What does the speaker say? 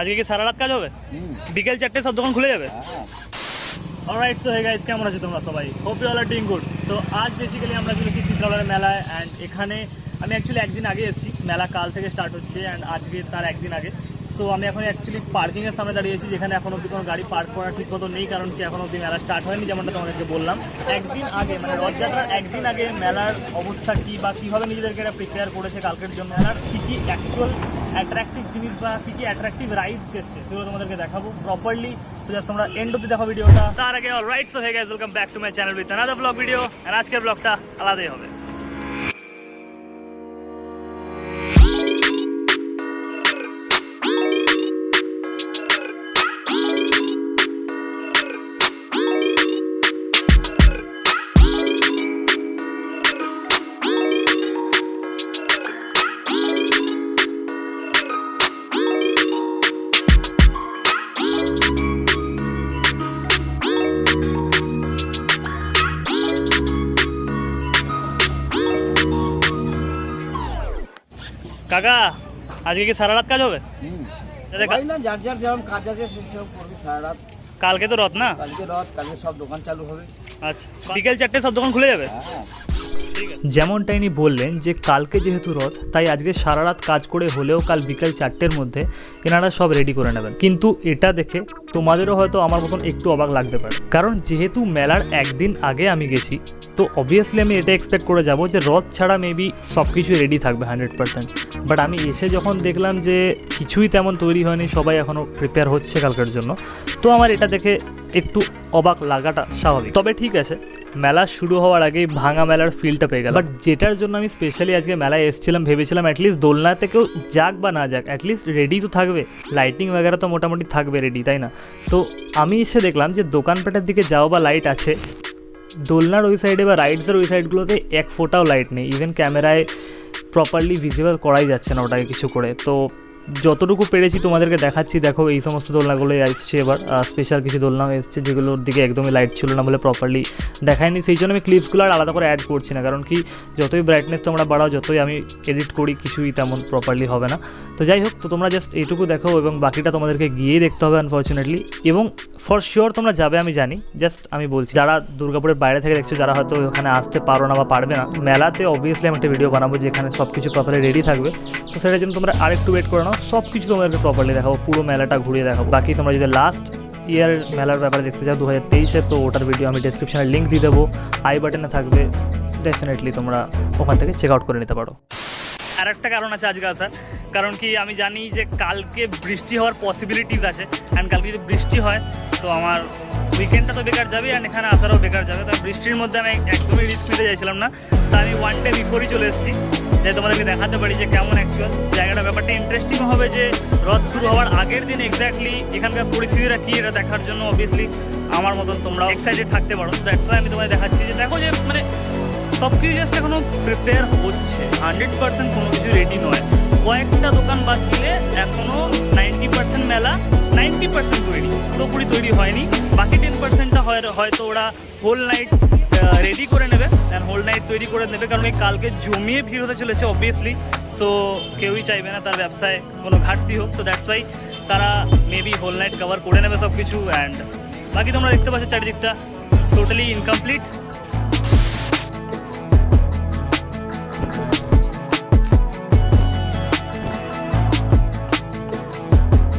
আজকে কি সারা রাত কাজ হবে? বিকেল চারটে সব দোকান খুলে যাবে? হ্যাঁ। অলরাইট তো হে গাইস কেমন আছো তোমরা সবাই? Hope you all are doing good তো আজ বেসিক্যালি আমরা চলেছি চিত্রালয়ের মেলায় অ্যান্ড এখানে আমি অ্যাকচুয়ালি একদিন আগে এসেছি। মেলা কাল থেকে স্টার্ট হচ্ছে অ্যান্ড আজকে তার একদিন আগে। তো আমি এখন অ্যাকচুয়ালি পার্কিংয়ের সামনে দাঁড়িয়েছি যেখানে এখন অব্দি কোনো গাড়ি পার্ক করা ঠিক মতো নেই, কারণ কি এখন অব্দি মেলা স্টার্ট হয়নি, যেমনটা তোমাদেরকে বললাম। একদিন আগে মানে রথযাত্রার একদিন আগে মেলার অবস্থা কী বা কীভাবে নিজেদেরকে এটা প্রিপেয়ার করেছে কালকের জন্য মেলার কী কী অ্যাকচুয়াল অ্যাট্রাকটিভ জিনিস বা কী কী অ্যাট্রাকটিভ রাইডস এসছে, সেগুলো তোমাদেরকে দেখাবো প্রপারলি জাস্ট তোমরা এন্ড অব্দি দেখো ভিডিওটা তার আগে all right so hey guys welcome back to my channel with another blog video আর আজকের ব্লগটা আলাদাই হবে। কাকা আজকে কি সারা রাত কাজ হবে? না যার যার যেরকম কাজ আছে সেসব করবি সারা রাত। কালকে তো রথ না? কালকে রথ কালকে সব দোকান চালু হবে। আচ্ছা বিকেল চারটে সব দোকান খুলে যাবে? হ্যাঁ। যেমনটা ইনি বললেন যে কালকে যেহেতু রথ তাই আজকে সারা রাত কাজ করে হলেও কাল বিকাল চারটের মধ্যে এনারা সব রেডি করে নেবেন। কিন্তু এটা দেখে তোমাদেরও হয়তো আমার মতন একটু অবাক লাগতে পারে। কারণ যেহেতু মেলার একদিন আগে আমি গেছি তো অবভিয়াসলি আমি এটা এক্সপেক্ট করে যাব যে রথ ছাড়া মেবি সব কিছু রেডি থাকবে হান্ড্রেড পার্সেন্ট বাট আমি এসে যখন দেখলাম যে কিছুই তেমন তৈরি হয়নি সবাই এখনও প্রিপেয়ার হচ্ছে কালকের জন্য তো আমার এটা দেখে একটু অবাক লাগাটা স্বাভাবিক তবে ঠিক আছে মেলা শুরু হওয়ার আগেই ভাঙা মেলার ফিলটা পেয়ে গেল বাট যেটার জন্য আমি স্পেশালি আজকে মেলায় এসেছিলাম ভেবেছিলাম অ্যাটলিস্ট দোলনা থেকেও যাক বা না যাক অ্যাটলিস্ট রেডি তো থাকবে লাইটিং वगैरह তো মোটামুটি থাকবে রেডি তাই না তো আমি এসে দেখলাম যে দোকানপাটের দিকে যাও বা লাইট আছে দোলনার ওই সাইডে বা রাইডসের ওই সাইডগুলোতে এক ফোটাও লাইট নেই ইভেন ক্যামেরায় প্রপারলি ভিজিবল করাই যাচ্ছে না ওটাকে কিছু করে। তো যতটুকু পেরেছি তোমাদেরকে দেখাচ্ছি, দেখো এই সমস্ত দোলনাগুলোই আসছে এবার। স্পেশাল কিছু দোলনাও এসছে যেগুলোর দিকে একদমই লাইট ছিল না বলে প্রপারলি দেখায়নি। সেই জন্য আমি ক্লিপসগুলো আর আলাদা করে অ্যাড করছি না, কারণ কি যতই ব্রাইটনেস তোমরা বাড়াও, যতই আমি এডিট করি, কিছুই তেমন প্রপারলি হবে না। তো যাই হোক, তো তোমরা জাস্ট এইটুকু দেখো এবং বাকিটা তোমাদেরকে গিয়েই দেখতে হবে আনফর্চুনেটলি এবং ফর শিওর তোমরা যাবে, আমি জানি। জাস্ট আমি বলছি, যারা দুর্গাপুরের বাইরে থেকে দেখছ, যারা হয়তো ওখানে আসতে পারো না বা পারবে না, মেলাতে অবভিয়াসলি আমি একটা ভিডিও বানাবো যেখানে সব কিছু প্রপারলি রেডি থাকবে। তো সেটার জন্য তোমরা আরেকটু ওয়েট করে নাও সব কিছু তোমাদেরকে প্রপারলি দেখাবো, পুরো মেলাটা ঘুরিয়ে দেখাবো। বাকি তোমরা যদি লাস্ট ইয়ার মেলার ব্যাপারে দেখতে চাও দু হাজার তেইশে, তো ওটার ভিডিও আমি ডিসক্রিপশনে লিঙ্ক দিয়ে দেবো। আই বাটনে থাকবে ডেফিনেটলি তোমরা ওখান থেকে চেক আউট করে নিতে পারো। আর একটা কারণ আছে আজকে, আসার। কারণ কি, আমি জানি যে কালকে বৃষ্টি হওয়ার পসিবিলিটিস আছে অ্যান্ড কালকে যদি বৃষ্টি হয় তো আমার উইকেন্ডটা তো বেকার যাবে আর এখানে আসারও বেকার যাবে। তো বৃষ্টির মধ্যে আমি একদমই রিস্ক নিতে চাইছিলাম না। তা আমি ওয়ান ডে বিফোরই চলে এসেছি। যে তোমাদেরকে দেখাতে পারি যে কেমন অ্যাকচুয়াল জায়গাটা, ব্যাপারটা ইন্টারেস্টিং হবে যে রথ শুরু হওয়ার আগের দিন এক্স্যাক্টলি এখানকার পরিস্থিতিটা কী, এটা দেখার জন্য অবভিয়াসলি আমার মতন তোমরা এক্সাইটেড থাকতে পারো। দ্যাটস আমি তোমায় দেখাচ্ছি যে দেখো যে মানে সব কিছু জাস্ট এখনও প্রিপেয়ার হচ্ছে। হান্ড্রেড পার্সেন্ট কোনো কিছু রেডি নয়। কয়েকটা দোকান বাদ দিলে এখনও নাইনটি পার্সেন্ট মেলা নাইনটি পার্সেন্ট তৈরি পুরোপুরি তৈরি হয়নি। বাকি টেন পার্সেন্টটা হয়তো ওরা হোল নাইট রেডি করে নেবে অ্যান্ড হোল নাইট তৈরি করে নেবে। কারণ এই কালকে জমিয়ে ভিড় হতে চলেছে অবভিয়াসলি সো কেউই চাইবে না তার ব্যবসায় কোনো ঘাটতি হোক। তো দ্যাটস ওয়াই তারা মেবি হোল নাইট কভার করে নেবে সব কিছু অ্যান্ড বাকি তোমরা দেখতে পাচ্ছ চারিদিকটা টোটালি ইনকমপ্লিট